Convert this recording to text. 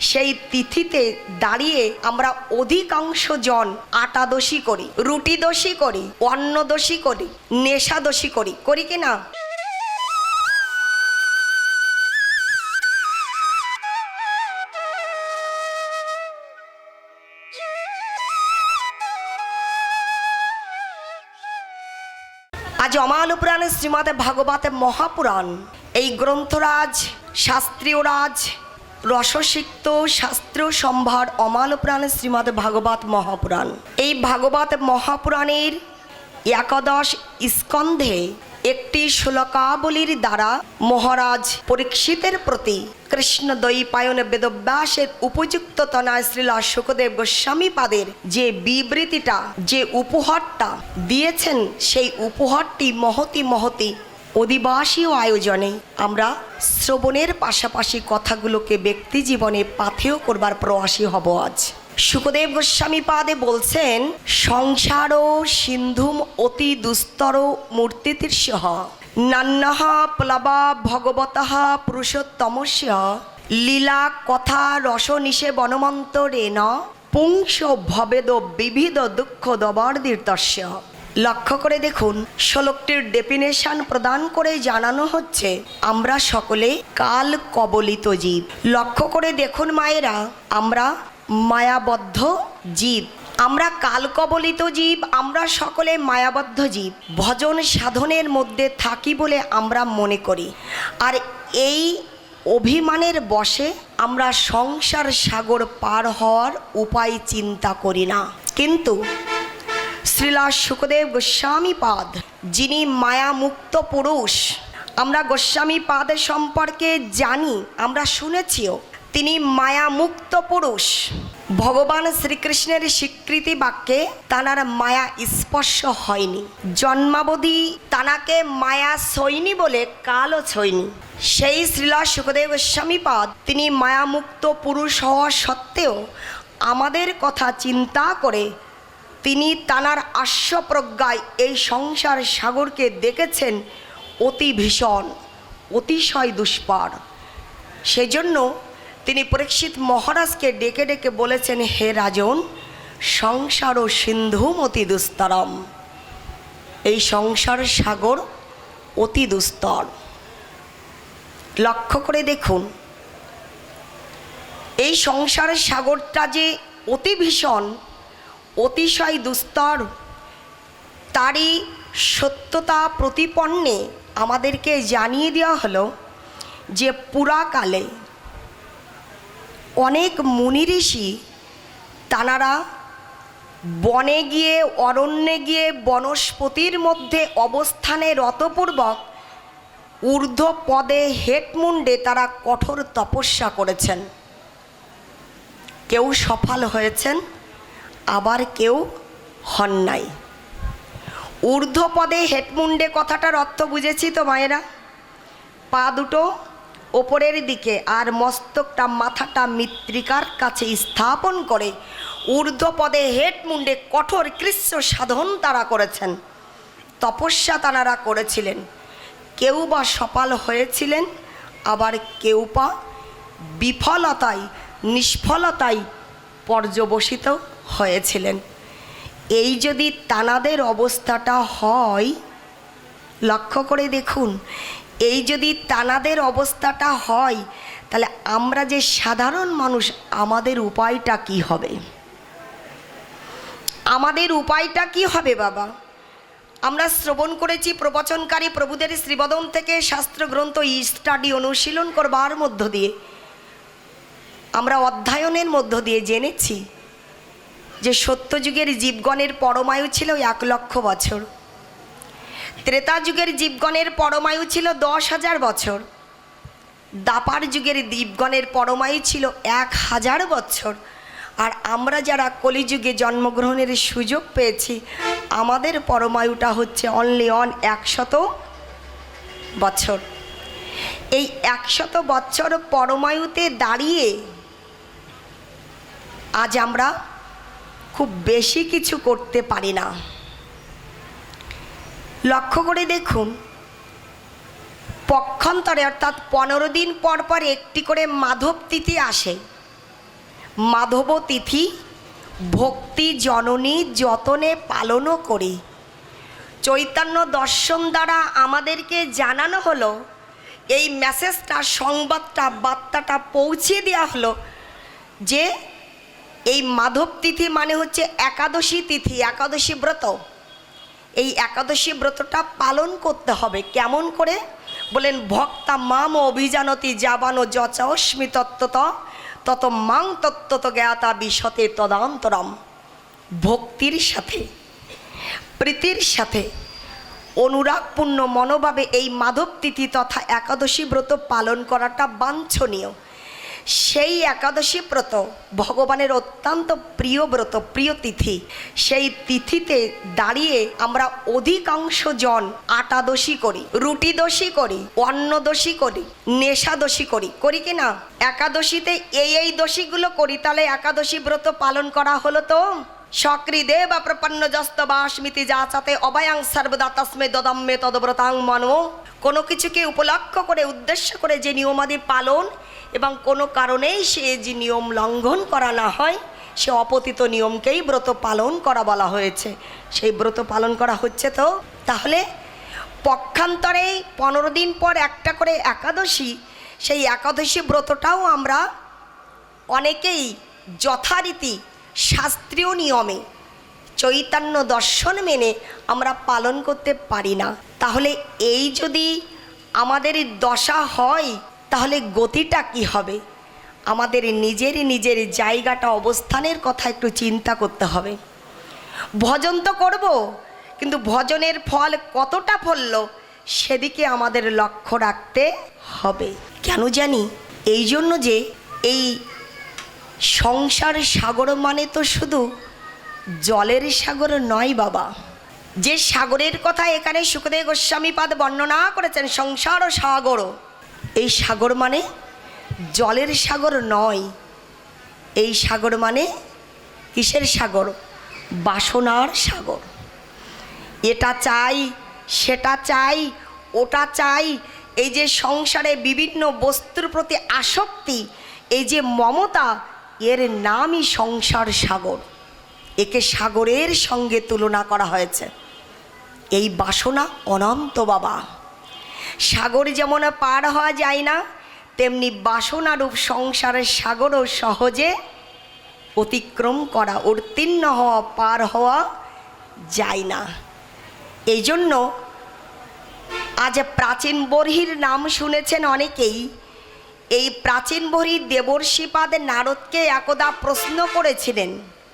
সেই তিথিতে দাঁড়িয়ে আমরা অধিকাংশ জন আটা দোষী করি রুটি দোষী করি অন্ন দোষী করি নেশা দোষী করি। করি কি না? আজ অমাল পুরাণে শ্রীমদে ভাগবতে মহাপুরাণ। এই গ্রন্থরাজ শাস্ত্রীয়রাজ রসসিক্ত শাস্ত্র সম্ভার অমাল পুরাণে শ্রীমদ ভাগবত মহাপুরাণ। এই ভাগবত মহাপুরাণের একাদশ স্কন্ধে একটি শ্লোকাবলীর দ্বারা মহারাজ পরীক্ষিতের প্রতি কৃষ্ণ দৈপায়ন বেদব্যাসের উপযুক্ত তনায় শ্রীলা গোস্বামী পাদের যে বিবৃতিটা, যে উপহারটা দিয়েছেন, সেই উপহারটি মহতি মহতি অধিবাসী আয়োজনে আমরা শ্রবণের পাশাপাশি কথাগুলোকে ব্যক্তি জীবনে পাথেয় করবার প্রয়াসী হব আজ। সুখদেব গোস্বামী পাদে বলছেন, সংসার সিন্ধুম অতি দুস্তর মূর্তিতীর্ষহ। নান্নহ প্লবা ভগবতঃ পুরুষোত্তমস্য। লীলা কথা রস নিষে বনমন্তরেণ। পুংস ভবেদ বিবিধ দুঃখ দবর্দীর্তস্য লক্ষ্য করে দেখুন, শ্লোকটির ডেফিনেশন প্রদান করে জানানো হচ্ছে, আমরা সকলে কাল কবলিত জীব। লক্ষ্য করে দেখুন মায়েরা, আমরা মায়াবদ্ধ জীব। আমরা কালকবলিত জীব, আমরা সকলে মায়াবদ্ধ জীব। ভজন সাধনের মধ্যে থাকি বলে আমরা মনে করি। আর এই অভিমানের বশে আমরা সংসার সাগর পার হওয়ার উপায় চিন্তা করি না। কিন্তু শ্রীলা সুখদেব গোস্বামী পাদ, যিনি মায়ামুক্ত পুরুষ। আমরা গোস্বামী পাদের সম্পর্কে জানি, আমরা শুনেছিও, তিনি মায়ামুক্ত পুরুষ। ভগবান শ্রীকৃষ্ণের স্বীকৃতি বাক্যে তানার মায়া স্পর্শ হয়নি। জন্মাবধি তানাকে মায়া সৈনি বলে কালও ছয়নি সেই শ্রীলা সুখদেব গোস্বামীপাদ তিনি মায়ামুক্ত পুরুষ হওয়া সত্ত্বেও আমাদের কথা চিন্তা করে তিনি তানার আশ্বপ্রজ্ঞায় এই সংসার সাগরকে দেখেছেন অতি ভীষণ, অতিশয় দুষ্পার সেজন্য তিনি পরীক্ষিত মহারাজকে ডেকে ডেকে বলেছেন, হে রাজন, সংসার ও সিন্ধুম অতি দুস্তরম। এই সংসার সাগর অতি দুস্তর। লক্ষ্য করে দেখুন, এই সংসারের সাগরটা যে অতি ভীষণ অতিশয় দুস্তর। তারই সত্যতা প্রতিপন্নে আমাদেরকে জানিয়ে দেওয়া হলো যে পুরাকালে অনেক মুনি ঋষি তানারা বনে গিয়ে, অরণ্যে গিয়ে বনস্পতির মধ্যে অবস্থানে রতপূর্বক ঊর্ধ্ব পদে তারা কঠোর তপস্যা করেছেন। কেউ সফল হয়েছেন? আবার কেউ হন নাই। ঊর্ধ্বপদে হেটমুন্ডে কথাটার অর্থ বুঝেছি তো মায়েরা? পা দুটো ওপরের দিকে আর মস্তকটা মাথাটা মৃত্তিকার কাছে স্থাপন করে ঊর্ধ্বপদে হেটমুন্ডে কঠোর কৃষ্ণ সাধন তারা করেছেন। তপস্যা তারা করেছিলেন। কেউ বা সফল হয়েছিলেন, আবার কেউ বা বিফলতায়, নিষ্ফলতায় পর্যবসিত হয়েছিলেন। এই যদি তানাদের অবস্থাটা হয়, লক্ষ্য করে দেখুন, এই যদি তানাদের অবস্থাটা হয়, তাহলে আমরা যে সাধারণ মানুষ, আমাদের উপায়টা কি হবে? আমাদের উপায়টা কি হবে, বাবা? আমরা শ্রবণ করেছি, প্রবচনকারী প্রভুদের শ্রীবদন থেকে শাস্ত্রগ্রন্থ স্টাডি অনুশীলন করবার মধ্য দিয়ে। আমরা অধ্যয়নের মধ্য দিয়ে জেনেছি যে সত্যযুগের জীবগণের পরমায়ু ছিল এক লক্ষ বছর। ত্রেতা যুগের জীবগণের পরমায়ু ছিল দশ হাজার বছর। দাপার যুগের জীবগণের পরমায়ু ছিল এক হাজার বছর। আর আমরা যারা কলিযুগে জন্মগ্রহণের সুযোগ পেয়েছি, আমাদের পরমায়ুটা হচ্ছে অনলি অন একশত বছর। এই একশত বছর পরমায়ুতে দাঁড়িয়ে আজ আমরা খুব বেশি কিছু করতে পারি না। লক্ষ্য করে দেখুন, পক্ষান্তরে অর্থাৎ পনেরো দিন পর পর একটি করে মাধব তিথি আসে। মাধব তিথি ভক্তি, জননী, যতনে পালনও করি। চৈতন্য দর্শন দ্বারা আমাদেরকে জানানো হলো, এই মেসেজটা সংবাদটা, বার্তাটা পৌঁছে দেওয়া হলো যে এই মাধব তিথি মানে হচ্ছে একাদশী তিথি, একাদশী ব্রত। এই একাদশী ব্রতটা পালন করতে হবে। কেমন করে? বলেন, ভক্তা মাম অভিজানতি যাবানো যচাস্মি তত্ত্বত, তত মাং তত্ত্বত জ্ঞাতা বিশতে তদান্তরম। ভক্তির সাথে, প্রীতির সাথে, অনুরাগপূর্ণ মনোভাবে এই মাধব তিথি তথা একাদশী ব্রত পালন করাটা বাঞ্ছনীয়। সেই একাদশী ব্রত ভগবানের অত্যন্ত প্রিয় ব্রত, প্রিয় তিথি। সেই তিথিতে দাঁড়িয়ে আমরা অধিকাংশ জন আটাদশী করি রুটি দোষী করি অন্ন দোষী করি নেশা দোষী করি। করি কি না? একাদশীতে এই এই দোষীগুলো করি, তাহলে একাদশী ব্রত পালন করা হলো তো? সক্রিদেব প্রপন্ন যস্তবাস্মিতি যাচাতে অবয়াং সর্বদা তস্মে দদম্মে তদব্রতাং মনো। কোনো কিছুকে উপলক্ষ করে, উদ্দেশ্য করে যে নিয়মাদি পালন এবং কোনো কারণেই সে যে নিয়ম লঙ্ঘন করা না হয়, সে অপতিত নিয়মকেই ব্রত পালন করা বলা হয়েছে। সেই ব্রত পালন করা হচ্ছে তো? তাহলে পক্ষান্তরে পনেরো দিন পর একটা করে একাদশী, সেই একাদশী ব্রতটাও আমরা অনেকেই যথারীতি শাস্ত্রীয় নিয়মে, চৈতন্য দর্শন মেনে আমরা পালন করতে পারি না। তাহলে এই যদি আমাদের দশা হয় তাহলে গতিটা কি হবে? আমাদের নিজের নিজের জায়গাটা অবস্থানের কথা একটু চিন্তা করতে হবে। ভজন তো করব, কিন্তু ভজনের ফল কতটা ফলল সেদিকে আমাদের লক্ষ্য রাখতে হবে। কেন জানি? এই জন্য যে এই সংসার সাগর মানে তো শুধু জলের সাগর নয় বাবা। যে সাগরের কথা এখানে সুখদেব গোস্বামীপাদ বর্ণনা করেছেন, সংসার ও সাগর। এই সাগর মানে জলের সাগর নয়। এই সাগর মানে কিসের সাগর? বাসনার সাগর। এটা চাই, সেটা চাই, ওটা চাই। এই যে সংসারে বিভিন্ন বস্তুর প্রতি আসক্তি, এই যে মমতা, এর নামই সংসার সাগর। একে সাগরের সঙ্গে তুলনা করা হয়েছে। এই বাসনা অনন্ত বাবা। সাগর যেমন পার হওয়া যায় না, তেমনি বাসনারূপ সংসারের সাগরও সহজে অতিক্রম করা, উত্তীর্ণ হওয়া, পার হওয়া যায় না। এই জন্য আজ প্রাচীন বর্হির নাম শুনেছেন অনেকেই। এই প্রাচীন বর্হি দেবর্ষিপাদ নারদকে একদা প্রশ্ন করেছিলেন